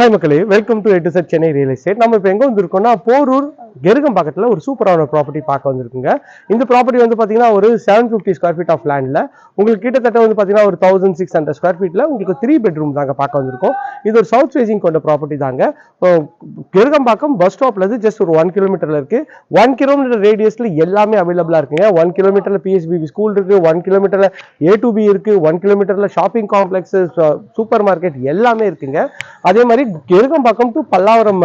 Hi மக்களே welcome to எட்டு செட் சென்னை ரியல் எஸ்டேட் நம்ம இப்போ எங்கே வந்திருக்கோம்னா போரூர் கெருகம் பக்கத்தில் ஒரு சூப்பரான ப்ராப்பர்ட்டி பார்க்க வந்திருக்குங்க. இந்த ப்ராப்பர்ட்டி வந்து பார்த்தீங்கன்னா ஒரு seven fifty square feet of லேண்டில் உங்களுக்கு கிட்டத்தட்ட வந்து பார்த்தீங்கன்னா ஒரு தௌசண்ட் சிக்ஸ் ஹண்ட்ரட் ஸ்கொயர் ஃபீட்டில் உங்களுக்கு த்ரீ பெட்ரூம் தாங்க பார்க்க வந்திருக்கோம். இது ஒரு சவுத் ஃபேசிங் கொண்ட ப்ராப்பர்ட்டி தாங்க. கெருகம்பாக்கம் பஸ் ஸ்டாப்லேருந்து ஜஸ்ட் ஒரு ஒன் கிலோமீட்டரில் இருக்குது ஒன் கிலோமீட்டர் ரேடியஸில் எல்லாமே அவைலபிளாக இருக்குங்க. ஒன் கிலோமீட்டரில் பிஎஸ்பிபி ஸ்கூல் இருக்குது ஒன் கிலோமீட்டரில் ஏ டு பி இருக்குது ஒன் கிலோமீட்டரில் ஷாப்பிங் காம்ப்ளெக்ஸ் சூப்பர் மார்க்கெட் எல்லாமே இருக்குங்க. அதே மாதிரி கெருகம்பாக்கம் டு பல்லாவரம்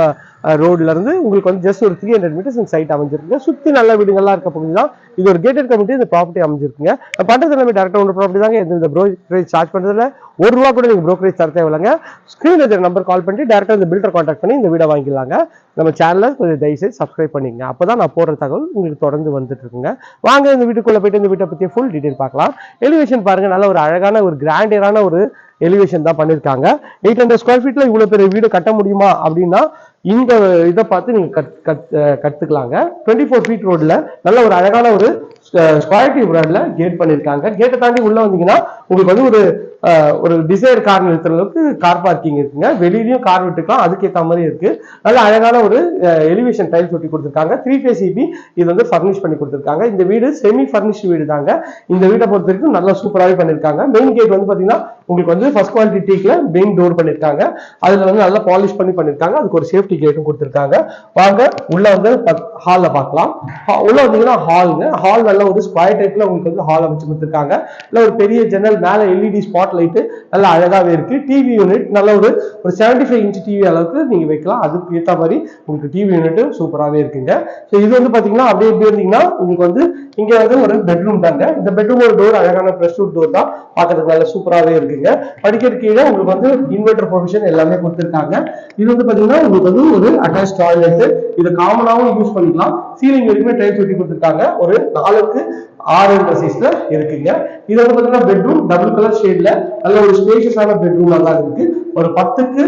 ரோட்லேருந்து உங்களுக்கு வந்து ஜஸ்ட் ஒரு த்ரீ ஹண்ட்ரட் மீட்டர்ஸ் சைட் அமைஞ்சிருக்குங்க. சுற்றி நல்ல வீடுகள்லாம் இருக்க பகுதி தான் இது ஒரு கேட்டட் கமிட்டி இந்த ப்ராப்பர்ட்டி அமைஞ்சிருக்குங்க. பண்ணுறது எல்லாமே டேரக்டாக உங்க ப்ராப்பர்ட்டி தாங்க. எந்த ப்ரோக்கரேஜ் சார்ஜ் பண்ணுறதுல ஒரு ரூபா கூட நீங்கள் ப்ரோக்கரேஜ் தர தேவையில்லைங்க. ஸ்க்ரீன் இருக்கிற நம்பர் கால் பண்ணி டேரக்டா இந்த பில்டர் காண்டாக்ட் பண்ணி இந்த வீடை வாங்கிடலாங்க. நம்ம சேனலை கொஞ்சம் தயவுசெய்து சப்ஸ்கிரைப் பண்ணிங்க அப்பதான் நான் போடுற தகவல் உங்களுக்கு தொடர்ந்து வந்துட்டு இருக்குங்க. வாங்க இந்த வீட்டுக்குள்ளே போயிட்டு இந்த வீட்டை பற்றி ஃபுல் டீட்டெயில் பார்க்கலாம். எலிவேஷன் பாருங்கள் நல்ல ஒரு அழகான ஒரு கிராண்டியரான ஒரு எலிவேஷன் தான் பண்ணியிருக்காங்க எயிட் ஹண்ட்ரட் ஸ்கொயர் ஃபீட்டில் இவ்வளோ பெரிய வீடு கட்ட முடியுமா அப்படின்னா இந்த இதை பார்த்து நீங்க கத் கத் கற்றுக்கலாங்க கத்துக்கலாங்க. டுவெண்ட்டி ஃபோர் ஃபீட் ரோட்ல நல்ல ஒரு அழகான ஒரு ஸ்கொயர் டியூப் ரோட்ல கேட் பண்ணியிருக்காங்க கேட்டை தாண்டி உள்ள வந்தீங்கன்னா உங்களுக்கு வந்து ஒரு ஒரு டிசைர் கார் நிறுத்துற அளவுக்கு கார் பார்க்கிங் இருக்குங்க. வெளியிலயும் கார் விட்டுக்கலாம். அதுக்கேற்ற மாதிரி இருக்கு. நல்ல அழகான ஒரு எலிவேஷன் டைல்ஸ் ஒட்டி கொடுத்துருக்காங்க. த்ரீ ஃபேஸ் இபி இது வந்து ஃபர்னிஷ் பண்ணி கொடுத்துருக்காங்க. இந்த வீடு செமி ஃபர்னிஷ் வீடு தாங்க இந்த வீட்டை பொறுத்த வரைக்கும் நல்லா சூப்பராகவே பண்ணியிருக்காங்க மெயின் கேட் வந்து பாத்தீங்கன்னா உங்களுக்கு வந்து ஃபர்ஸ்ட் குவாலிட்டி டீக்ல மெயின் டோர் பண்ணியிருக்காங்க அதுல வந்து நல்லா பாலிஷ் பண்ணி பண்ணியிருக்காங்க அதுக்கு ஒரு சேஃப்டி கேட்டும் கொடுத்துருக்காங்க. வாங்க உள்ள வந்து ஹால்ல பார்க்கலாம் உள்ள வந்தீங்கன்னா ஹாலுங்க ஹால் நல்லா ஒரு ஸ்கொயர் டைப்ல உங்களுக்கு வந்து ஹால் அமைச்சு கொடுத்துருக்காங்க. இல்ல ஒரு பெரிய ஜன்னல் மேல எல்இடி ஸ்பாட் லைட்டு நல்லா அழகாவே இருக்கு. டிவி யூனிட் நல்ல ஒரு ஒரு செவன்டி ஃபைவ் இன்ச் டிவி அளவுக்கு நீங்க வைக்கலாம். அதுக்கு ஏற்ற மாதிரி உங்களுக்கு டிவி யூனிட்டும் சூப்பராகவே இருக்குங்க. ஸோ இது வந்து பாத்தீங்கன்னா அப்படியே எப்படி இருந்தீங்கன்னா உங்களுக்கு வந்து இங்க வந்து ஒரு பெட்ரூம் தாங்க. இந்த பெட்ரூமோட டோர் அழகான ஃப்ரெஷ் டோர் தான். பார்க்கறதுக்கு நல்ல சூப்பராகவே இருக்குங்க. படிக்கிற கீழே உங்களுக்கு வந்து இன்வெர்டர் ப்ரொவிஷன் எல்லாமே கொடுத்துருக்காங்க. இது வந்து பாத்தீங்கன்னா உங்களுக்கு வந்து ஒரு அட்டாச் டாய்லெட் இதை காமனாகவும் யூஸ் பண்ணிக்கலாம். சீலிங் வரைக்குமே டைல்ஸ் ஒட்டி கொடுத்துருக்காங்க. ஒரு நாலுக்கு ஆறு சைஸ்ல இருக்குங்க. இது வந்து பாத்தீங்கன்னா பெட்ரூம் டபுள் கலர் ஷேட்ல நல்ல ஒரு ஸ்பேஷியஸான பெட்ரூம் நல்லா இருக்கு. ஒரு பத்துக்கு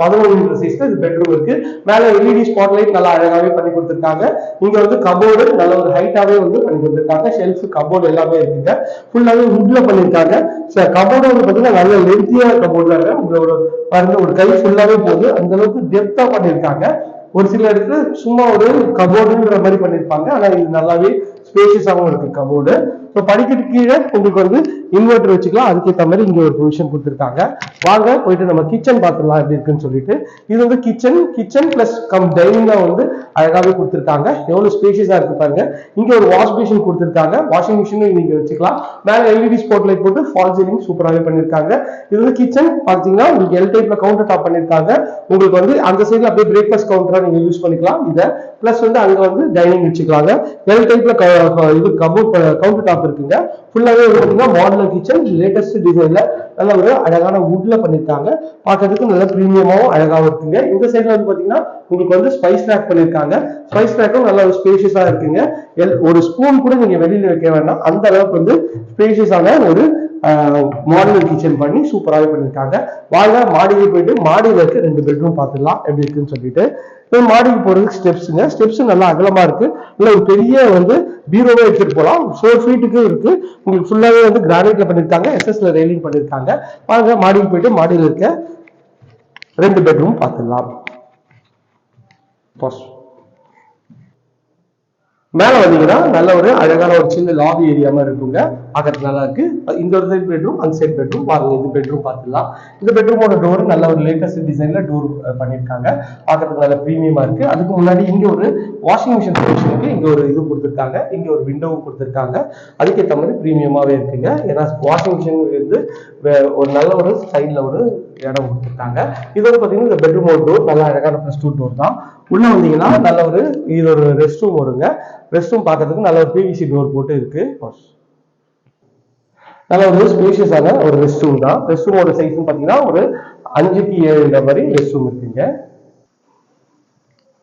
பதினொன்று சைஸ்ல இது பெட்ரூம் இருக்கு. மேல எல்இடி ஸ்பாட் லைட் நல்லா அழகாவே பண்ணி கொடுத்துருக்காங்க. இங்க வந்து கபோர்டு நல்ல ஒரு ஹைட்டாவே வந்து பண்ணி கொடுத்துருக்காங்க. ஷெல்ஃப் கபோர்டு எல்லாமே இருக்குங்க. ஃபுல்லாவே உட்ல பண்ணிருக்காங்க கபோர்டு வந்து பாத்தீங்கன்னா நல்ல லென்த்தியா கபோர்டு தாங்க உங்க ஒரு பாருங்க ஒரு கை ஃபுல்லாவே போகுது அந்த அளவுக்கு டெப்தா பண்ணிருக்காங்க ஒரு சில இடத்துல சும்மா ஒரு கபோர்டுங்கிற மாதிரி பண்ணிருப்பாங்க ஆனா இது நல்லாவே ஸ்பேஷியஸாகவும் இருக்கு கபோர்டு. ஸோ படிக்கட்டு கீழே உங்களுக்கு வந்து இன்வெர்டர் வச்சுக்கலாம். அதுக்கேற்ற மாதிரி இங்க ஒரு ப்ரொவிஷன் கொடுத்துருக்காங்க. வாங்க போயிட்டு நம்ம கிச்சன் பார்த்துடலாம் எப்படி இருக்குன்னு சொல்லிட்டு. இது வந்து கிச்சன் கிச்சன் பிளஸ் கம் டைனிங்கா வந்து அழகாவே கொடுத்துருக்காங்க. எவ்வளவு ஸ்பேஷியஸா இருக்கு பாருங்க. இங்க ஒரு வாஷ் மிஷின் கொடுத்துருக்காங்க. வாஷிங் மிஷினும் நீங்க வச்சுக்கலாம். மேல எல்இடி ஸ்பாட் லைட் போட்டு ஃபால் சீலிங் சூப்பராகவே பண்ணிருக்காங்க இது வந்து கிச்சன் பாத்தீங்கன்னா உங்களுக்கு எல் டைப்ல கவுண்டர் டாப் பண்ணிருக்காங்க உங்களுக்கு வந்து அந்த சைடுல அப்படியே பிரேக்ஃபாஸ்ட் கவுண்டரா நீங்க யூஸ் பண்ணிக்கலாம். இதை பிளஸ் வந்து அங்க வந்து டைனிங் வச்சுக்கலாங்க. எல் டைப்ல இது கபோர்ட் கவுண்டர் டாப் இருக்குங்க. ஃபுல்லாவே பார்த்தீங்கன்னா மாடல் மாடலர் கிச்சன் லேட்டஸ்ட் டிசைன்ல நல்ல ஒரு அழகான வுட்ல பண்ணிருக்காங்க. பார்க்கறதுக்கு நல்ல ப்ரீமியமாவும் அழகாவும் இருக்குங்க. இந்த சைடுல வந்து பாத்தீங்கன்னா உங்களுக்கு வந்து ஸ்பைஸ் ரேக் பண்ணிருக்காங்க. ஸ்பைஸ் ரேக்கும் நல்ல ஒரு ஸ்பேஷியஸா இருக்குங்க. எல்- ஒரு ஸ்பூன் கூட நீங்க வெளியில வைக்க வேண்டாம். அந்த அளவுக்கு வந்து ஸ்பேஷியஸான ஒரு மாடுலர் கிச்சன் பண்ணி சூப்பராகவே பண்ணியிருக்காங்க. வாங்க மாடிக்கு போயிட்டு மாடியில் இருக்க ரெண்டு பெட்ரூம் பார்த்துடலாம் எப்படி இருக்குன்னு சொல்லிட்டு. மாடிக்கு போகிறதுக்கு ஸ்டெப்ஸுங்க ஸ்டெப்ஸ் நல்லா அகலமாக இருக்கு. இல்லை ஒரு பெரிய வந்து பீரோவே எடுத்துகிட்டு போகலாம். ஃபோர் ஃபீட்டுக்கு இருக்கு. உங்களுக்கு ஃபுல்லாகவே வந்து கிரானைட்ல பண்ணியிருக்காங்க. எஸ்எஸ்ல ரெயிலிங் பண்ணியிருக்காங்க. வாங்க மாடிக்கு போயிட்டு மாடியில் இருக்க ரெண்டு பெட்ரூம் பார்த்துடலாம். Pause. மேல வந்தீங்கன்னா நல்ல ஒரு அழகான ஒரு சின்ன லாபி ஏரியா மாதிரி இருக்குங்க. பார்க்கறதுக்கு நல்லா இருக்கு. இந்த ஒரு சைட் பெட்ரூம் அந்த சைட் பெட்ரூம் பாருங்க இது பெட்ரூம் பார்த்துக்கலாம் இந்த பெட்ரூமோட டோர் நல்ல ஒரு லேட்டஸ்ட் டிசைன்ல டோர் பண்ணியிருக்காங்க. பார்க்கறதுக்கு நல்ல ப்ரீமியமா இருக்கு. அதுக்கு முன்னாடி இங்க ஒரு வாஷிங் மிஷின் இருக்கு இங்க ஒரு இது கொடுத்துருக்காங்க. இங்க ஒரு விண்டோவும் கொடுத்துருக்காங்க. அதுக்கேற்ற மாதிரி ப்ரீமியமாவே இருக்குங்க. ஏன்னா வாஷிங் மிஷின் வந்து ஒரு நல்ல ஒரு சைட்ல ஒரு இடம் கொடுத்துருக்காங்க. இது வந்து பாத்தீங்கன்னா இந்த பெட்ரூமோட டோர் நல்லா அழகான ப்ளஸ் டூ டோர் தான். உள்ள வந்தீங்கன்னா நல்ல ஒரு இது ஒரு ரெஸ்ட் ரூம் வருங்க. ரெஸ்ட் ரூம் பார்க்கறதுக்கு நல்ல ஒரு பிவிசி டோர் போட்டு இருக்கு. நல்ல ஒரு ஸ்பேஷியஸான ஒரு ரெஸ்ட் ரூம் தான். ரெஸ்ட் ரூமோட சைஸ் பாத்தீங்கன்னா ஒரு அஞ்சுக்கு ஏழுன்ற மாதிரி ரெஸ்ட் ரூம் இருக்குங்க.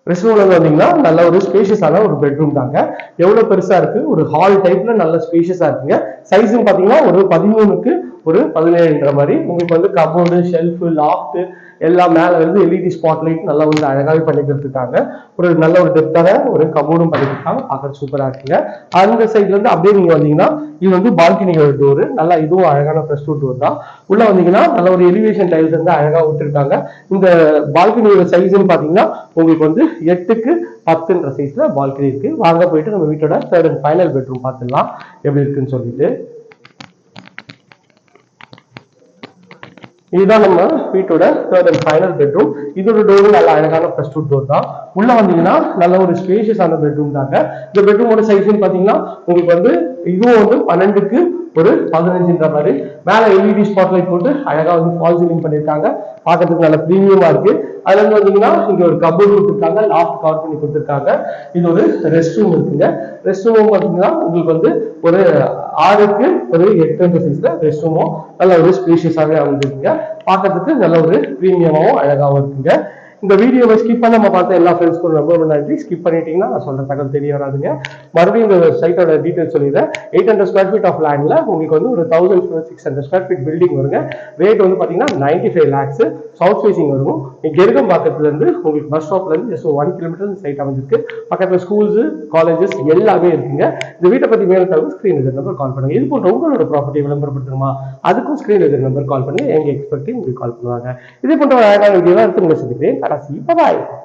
ரெஸ்ட் ரூம்ல வந்தீங்கன்னா நல்ல ஒரு ஸ்பேஷியஸான ஒரு பெட்ரூம் தாங்க. எவ்வளவு பெருசா இருக்கு? ஒரு ஹால் டைப்ல நல்ல ஸ்பேஷியஸா இருக்குங்க. சைஸும் பாத்தீங்கன்னா ஒரு பதிமூணுக்கு ஒரு பதினேழுன்ற மாதிரி. உங்களுக்கு வந்து கபோர்டு ஷெல்ஃபு லாஃப்ட் எல்லாம் மேலே வந்து எல்இடி ஸ்பாட் லைட் நல்லா வந்து அழகாகவே பண்ணி கொடுத்துருக்காங்க. ஒரு நல்ல ஒரு டெப்தான ஒரு கபோர்டும் பண்ணி கொடுத்தாங்க. பார்க்க சூப்பராக இருக்குங்க. அந்த சைட்ல இருந்து அப்படியே நீங்க வந்தீங்கன்னா இது வந்து பால்கனிகள் டோர் நல்லா இதுவும் அழகான ஃப்ரெஷ் டோர் தான். உள்ள வந்தீங்கன்னா நல்ல ஒரு எலிவேஷன் டைல்ஸ் வந்து அழகாக விட்டுருக்காங்க. இந்த பால்கனியோட சைஸ்ன்னு பார்த்தீங்கன்னா உங்களுக்கு வந்து எட்டுக்கு பத்துன்ற சைஸ்ல பால்கனி இருக்கு. வாங்க போயிட்டு நம்ம வீட்டோட தேர்ட் அண்ட் ஃபைனல் பெட்ரூம் பார்த்துடலாம். எப்படி இருக்குன்னு சொல்லிட்டு. இதுதான் நம்ம வீட்டோட தேர்ட் அண்ட் ஃபைனல் பெட்ரூம் இதோட டோரும் நல்ல அழகான ஃபர்ஸ்ட் டோர் தான். உள்ள வந்தீங்கன்னா நல்ல ஒரு ஸ்பேஷியஸான பெட்ரூம் தாங்க. இந்த பெட்ரூமோட சைஸ்ன்னு பாத்தீங்கன்னா உங்களுக்கு வந்து இதுவும் வந்து பன்னெண்டுக்கு ஒரு பதினஞ்சுன்ற மாதிரி. மேலே எல்இடி ஸ்பாட் லைட் போட்டு அழகாக வந்து ஃபால் சீலிங் பண்ணியிருக்காங்க. பார்க்கறதுக்கு நல்ல ப்ரீமியமாக இருக்கு. அதுல இருந்து வந்தீங்கன்னா இங்க ஒரு கபோர்ட் கொடுத்துருக்காங்க. லாஃப்ட் கவர் பண்ணி கொடுத்துருக்காங்க. இது ஒரு ரெஸ்ட் ரூம் இருக்குங்க. ரெஸ்ட் ரூமும் பார்த்தீங்கன்னா உங்களுக்கு வந்து ஒரு ஆறுக்கு ஒரு எட்டு சைஸ்ல ரெஸ்ட் ரூமும் நல்ல ஒரு ஸ்பீஷியஸாகவே அமைஞ்சிருக்குங்க. பார்க்கறதுக்கு நல்ல ஒரு ப்ரீமியமாகவும் அழகாகவும் இருக்குங்க. இந்த வீடியோவை ஸ்கிப் பண்ண நம்ம பார்த்த எல்லா ஃப்ரெண்ட்ஸ்க்கும் ரொம்ப ரொம்ப நன்றி. ஸ்கிப் பண்ணிட்டீங்கன்னா நான் சொல்ற தகவல் தெரிய வராதுங்க. மறுபடியும் இந்த சைட்டோட டீட்டெயில் சொல்லிடுறேன். Eight hundred square feet of லேண்ட்ல உங்களுக்கு வந்து ஒரு thousand six hundred square feet building வருங்க. ரேட் வந்து பாத்தீங்கன்னா ninety five lakhs south facing வரும் கெருகம் பக்கத்துல இருந்து உங்களுக்கு பஸ் ஸ்டாப்ல இருந்து ஜஸ்ட் ஒன் கிலோமீட்டர் சைட் அமைஞ்சிருக்கு. பக்கத்துல ஸ்கூல்ஸ் காலேஜஸ் எல்லாமே இருக்குங்க. இந்த வீட்டை பத்தி மேலே தகவல் ஸ்கிரீன் எதிர் நம்பர் கால் பண்ணுங்க. இது போன்ற உங்களோட ப்ராப்பர்ட்டி விளம்பரப்படுத்தணுமா? அதுக்கும் ஸ்கிரீன் எதிர் நம்பர் கால் பண்ணுங்க. எங்க எக்ஸ்பர்ட்டையும் உங்களுக்கு கால் பண்ணுவாங்க. இதே போன்ற அழகான வீடியோலாம் எடுத்து உங்களை சந்திக்கிறேன். cara assim, papai.